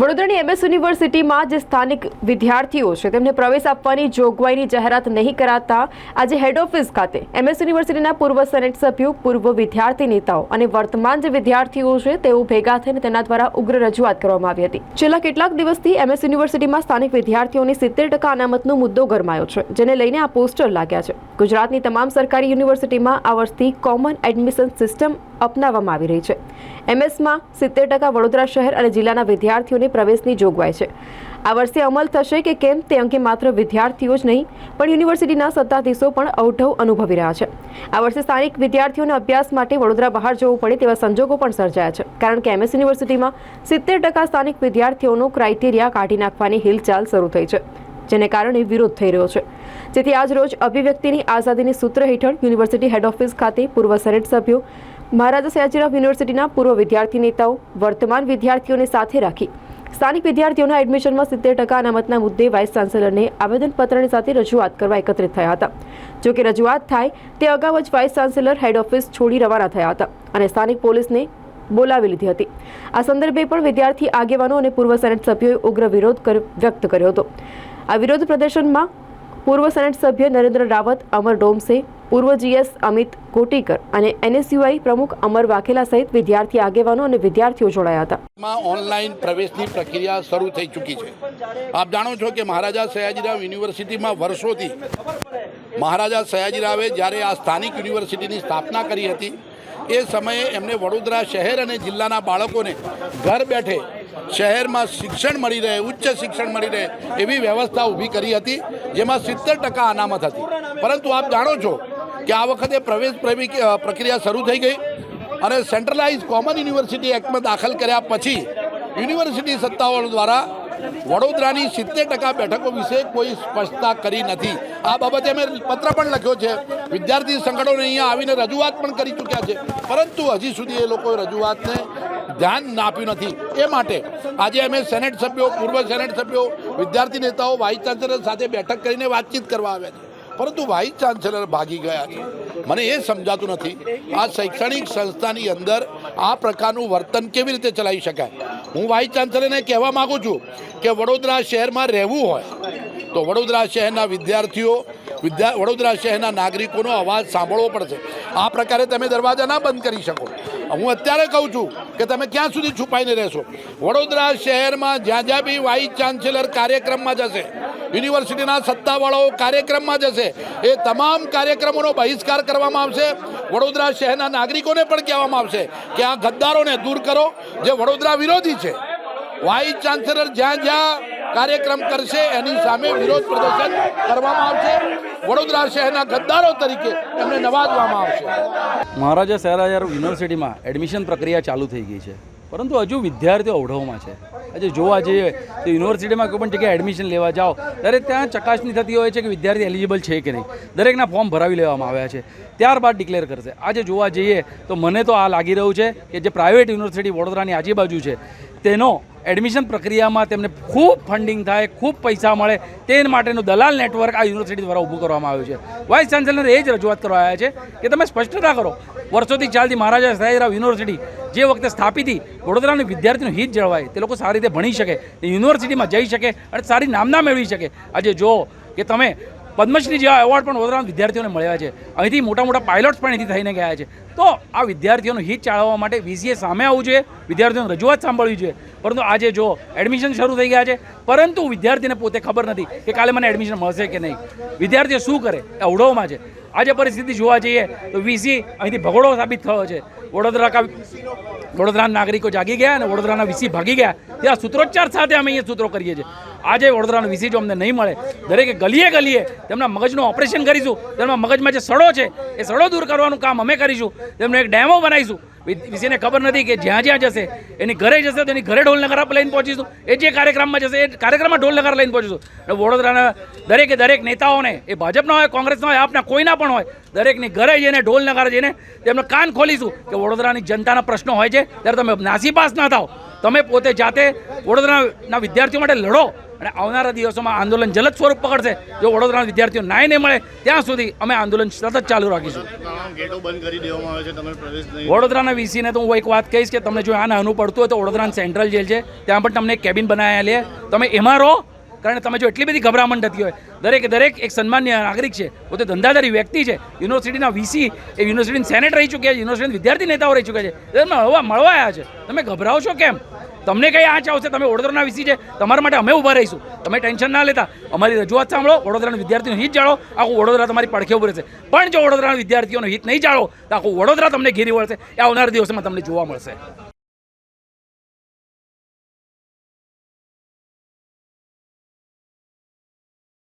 વડોદરાની એમએસ યુનિવર્સિટીમાં જે સ્થાનિક વિદ્યાર્થીઓ છે, તેમને પ્રવેશ આપવાની જોગવાઈની જાહેરાત નહીં કરાતા, આજે હેડ ઓફિસ ખાતે એમએસ યુનિવર્સિટીના પૂર્વ સેનેટ સભ્યો, પૂર્વ વિદ્યાર્થી નેતાઓ અને વર્તમાન જે વિદ્યાર્થીઓ છે, તેઓ ભેગા થઈને તેના દ્વારા ઉગ્ર રજૂઆત કરવામાં આવી હતી. છેલ્લા કેટલાક દિવસથી એમએસ યુનિવર્સિટીમાં સ્થાનિક વિદ્યાર્થીઓની સિત્તેર ટકા અનામતનો મુદ્દો ગરમાયો છે, જેને લઈને આ પોસ્ટર લાગ્યા છે. ગુજરાતની તમામ સરકારી યુનિવર્સિટીમાં આ વર્ષથી કોમન એડમિશન સિસ્ટમ અપનાવવામાં આવી રહી છે. એમએસમાં સિત્તેર ટકા વડોદરા શહેર અને જિલ્લાના વિદ્યાર્થીઓને પ્રવેશની જોગવાઈ છે. આ વર્ષે અમલ થશે કે કેમ તે અંગે માત્ર વિદ્યાર્થીઓ જ નહીં, પણ યુનિવર્સિટીના સત્તાધીશો પણ અવઢવ અનુભવી રહ્યા છે. આ વર્ષે સ્થાનિક વિદ્યાર્થીઓને અભ્યાસ માટે વડોદરા બહાર જવું પડે તેવા સંજોગો પણ સર્જાયા છે, કારણ કે એમએસ યુનિવર્સિટીમાં સિત્તેર ટકા સ્થાનિક વિદ્યાર્થીઓનો ક્રાઇટેરિયા કાઢી નાખવાની હિલચાલ શરૂ થઈ છે, જેને કારણે વિરોધ થઈ રહ્યો છે. જેથી આજ રોજ અભિવ્યક્તિની આઝાદીની સૂત્ર હેઠળ યુનિવર્સિટી હેડ ઓફિસ ખાતે પૂર્વ સેનેટ સભ્યો મહારાજા સયાજીરાવ યુનિવર્સિટીના પૂર્વ વિદ્યાર્થી નેતાઓ વર્તમાન વિદ્યાર્થીઓને સાથે રાખી સ્થાનિક વિદ્યાર્થીઓના એડમિશનમાં સિત્તેર ટકા અનામતના મુદ્દે વાઇસ ચાન્સેલરને આવેદનપત્રની સાથે રજૂઆત કરવા એકત્રિત થયા હતા. જો કે રજૂઆત થાય તે અગાઉ જ વાઇસ ચાન્સેલર હેડ ઓફિસ છોડી રવાના થયા હતા અને સ્થાનિક પોલીસને બોલાવી લીધી હતી. આ સંદર્ભે પણ વિદ્યાર્થી આગેવાનો અને પૂર્વ સેનેટ સભ્યોએ ઉગ્ર વિરોધ વ્યક્ત કર્યો હતો. આ વિરોધ પ્રદર્શનમાં પૂર્વ સેનેટ સભ્ય નરેન્દ્ર રાવત, અમર ડોમસે પૂર્વ જીએસ અમિત કોટીકર અને એનએસયુઆઈ પ્રમુખ અમર વાઘેલા સહિત વિદ્યાર્થી આગેવાનો અને વિદ્યાર્થીઓ જોડાયા હતા. ઓનલાઈન પ્રવેશની પ્રક્રિયા શરૂ થઈ ચૂકી છે. આપ જાણો છો કે મહારાજા સયાજીરાવ યુનિવર્સિટીમાં વર્ષોથી મહારાજા સયાજીરાવે જ્યારે આ સ્થાનિક યુનિવર્સિટીની સ્થાપના કરી હતી, એ સમયે એમને વડોદરા શહેર અને જિલ્લાના બાળકોને ઘર બેઠે શહેરમાં શિક્ષણ મળી રહે, ઉચ્ચ શિક્ષણ મળી રહે એવી વ્યવસ્થા ઊભી કરી હતી, જેમાં સિત્તેર ટકા અનામત હતી. પરંતુ આપ જાણો છો કે આ વખતે પ્રવેશ પ્રવી- પ્રક્રિયા શરૂ થઈ ગઈ અને સેન્ટ્રલાઇઝ કોમન યુનિવર્સિટી એક્ટમાં દાખલ કર્યા પછી યુનિવર્સિટી સત્તાઓ દ્વારા વડોદરાની સિત્તેર ટકા બેઠકો વિશે કોઈ સ્પષ્ટતા કરી નથી. આ બાબતે અમે પત્ર પણ લખ્યો છે. વિદ્યાર્થી સંગઠનોને અહીંયા આવીને રજૂઆત પણ કરી ચૂક્યા છે. પરંતુ હજી સુધી એ લોકોએ રજૂઆતને ધ્યાન ના આપ્યું નથી. એ માટે આજે અમે સેનેટ સભ્યો, પૂર્વ સેનેટ સભ્યો, વિદ્યાર્થી નેતાઓ, વાઇસ ચાન્સેલર સાથે બેઠક કરીને વાતચીત કરવા આવ્યા છે પરંતુ વાઇસ ચાન્સેલર ભાગી ગયા છે. મને એ સમજાતું નથી, આ શૈક્ષણિક સંસ્થાની અંદર આ પ્રકારનું વર્તન કેવી રીતે ચલાવી શકાય? હું વાઇસ ચાન્સેલરને કહેવા માગું છું કે વડોદરા શહેરમાં રહેવું હોય, તો વડોદરા શહેરના વિદ્યાર્થીઓ, વિદ્યા, વડોદરા શહેરના નાગરિકોનો અવાજ સાંભળવો પડશે. આ પ્રકારે તમે દરવાજા ના બંધ કરી શકો. હું અત્યારે કહું છું કે તમે ક્યાં સુધી છુપાઈને રહેશો? વડોદરા શહેરમાં જ્યાં જ્યાં બી વાઇસ ચાન્સેલર કાર્યક્રમમાં જશે યુનિવર્સિટીના સત્તાવાળાઓ કાર્યક્રમમાં જશે. એ તમામ કાર્યક્રમોનો બહિષ્કાર કરવામાં આવશે. વડોદરા શહેરના નાગરિકોને પણ કહેવામાં આવશે કે આ ગદ્દારોને દૂર કરો. જે વડોદરા વિરોધી છે, વાઇસ ચાન્સેલર જ્યાં જ્યાં કાર્યક્રમ કરશે, એની સામે વિરોધ પ્રદર્શન કરવામાં આવશે. વડોદરા શહેરના ગદ્દારો તરીકે એમને નવાજવામાં આવશે. મહારાજા સયારાજાર યુનિવર્સિટીમાં એડમિશન પ્રક્રિયા ચાલુ થઈ ગઈ છે. પરંતુ હજુ વિદ્યાર્થીઓ અવઢવમાં છે. આજે જોવા જઈએ તો યુનિવર્સિટીમાં કોઈ પણ જગ્યાએ એડમિશન લેવા જાઓ ત્યારે ત્યાં ચકાસણી થતી હોય છે કે વિદ્યાર્થી એલિજિબલ છે કે નહીં. દરેકના ફોર્મ ભરાવી લેવામાં આવ્યા છે. ત્યારબાદ ડિક્લેર કરશે. આજે જોવા જઈએ તો મને તો આ લાગી રહ્યું છે કે જે પ્રાઇવેટ યુનિવર્સિટી વડોદરાની આજુબાજુ છે, તેનો એડમિશન પ્રક્રિયામાં તેમને ખૂબ ફંડિંગ થાય, ખૂબ પૈસા મળે, તે માટેનું દલાલ નેટવર્ક આ યુનિવર્સિટી દ્વારા ઊભું કરવામાં આવ્યું છે. વાઇસ ચાન્સેલર એ જ રજૂઆત કરવા આવ્યા છે કે તમે સ્પષ્ટતા કરો. વર્ષોથી ચાલતી મહારાજા સયાજીરાવ યુનિવર્સિટી જે વખતે સ્થાપિત હતી, વડોદરાના વિદ્યાર્થીનું હિત જળવાય, તે લોકો સારી રીતે ભણી શકે યુનિવર્સિટીમાં જઈ શકે અને સારી નામના મેળવી શકે. આજે જો કે તમે પદ્મશ્રી જેવા એવોર્ડ પણ વડોદરાના વિદ્યાર્થીઓને મળ્યા છે. અહીંથી મોટા મોટા પાયલોટ્સ પણ અહીંથી થઈને ગયા છે. તો આ વિદ્યાર્થીઓનું હિત ચાળવવા માટે વીસીએ સામે આવવું જોઈએ, વિદ્યાર્થીઓની રજૂઆત સાંભળવી જોઈએ. પરંતુ આજે જો એડમિશન શરૂ થઈ ગયા છે, પરંતુ વિદ્યાર્થીને પોતે ખબર નથી કે કાલે મને એડમિશન મળશે કે નહીં. વિદ્યાર્થીઓ શું કરે? એ અવડવમાં છે. આજે પરિસ્થિતિ જોવા જઈએ તો વીસી અહીંથી ભગોડો સાબિત થયો છે. વડોદરા કા વડોદરાના નાગરિકો જાગી ગયા અને વડોદરાના વીસી ભાગી ગયા. ત્યાં સૂત્રોચ્ચાર સાથે અમે અહીંયા સૂત્રો કરીએ છીએ. આજે વડોદરાનો વીસી જો અમને નહીં મળે. દરેકે ગલીએ ગલીએ તેમના મગજનું ઓપરેશન કરીશું. તેમના મગજમાં જે સડો છે, એ સડો દૂર કરવાનું કામ અમે કરીશું. તેમને એક ડેમો બનાવીશું. વિષયને ખબર નથી કે જ્યાં જ્યાં જશે, એની ઘરે જશે તો એની ઘરે ઢોલ નગારા લઈને પહોંચીશું. એ જે કાર્યક્રમમાં જશે, એ કાર્યક્રમમાં ઢોલ લઈને પહોંચીશું. વડોદરાના દરેકે દરેક નેતાઓને, એ ભાજપના હોય, કોંગ્રેસના હોય, આપના કોઈના પણ હોય, દરેકની ઘરે જઈને ઢોલ નગારા જઈને તેમને કાન ખોલીશું કે વડોદરાની જનતાના પ્રશ્નો હોય છે. ત્યારે તમે નાસીપાસ ના થાઓ. તમે પોતે જાતે વડોદરાના વિદ્યાર્થીઓ માટે લડો. અને આવનારા દિવસોમાં આંદોલન જલદ સ્વરૂપ પકડશે જો વડોદરાના વિદ્યાર્થીઓ નાય નહીં મળે ત્યાં સુધી અમે આંદોલન સતત ચાલુ રાખીશું. વડોદરાના વીસીને તો હું એક વાત કહીશ કે તમને જો આ નાનું પડતું હોય તો વડોદરાની સેન્ટ્રલ જેલ છે ત્યાં પણ તમને કેબિન બનાવ્યા લે. તમે એમાં રહો કારણ કે તમે જો એટલી બધી ગભરામણ થતી હોય દરેક દરેક એક સન્માન્ય નાગરિક છે પોતે ધંધાધારી વ્યક્તિ છે યુનિવર્સિટીના વીસી એ યુનિવર્સિટીની સેનેટ રહી ચૂક્યા છે યુનિવર્સિટીના વિદ્યાર્થી નેતાઓ રહી ચૂક્યા છે તમે હવા મળવા આવ્યા છે. તમે ગભરાઓ છો કેમ? તમને કઈ આંચ આવશે? તમે વડોદરાના વીસી છે, તમારા માટે અમે ઊભા રહીશું. તમે ટેન્શન ના લેતા. અમારી રજૂઆત સાંભળો, વડોદરાના વિદ્યાર્થીનું હિત જાળો આખું વડોદરા તમારી પડખે ઉભું રહેશે. પણ જો વડોદરાના વિદ્યાર્થીઓનું હિત નહીં જાળો તો આખું વડોદરા તમને ઘેરી વળશે. એ આવનારા દિવસોમાં તમને જોવા મળશે.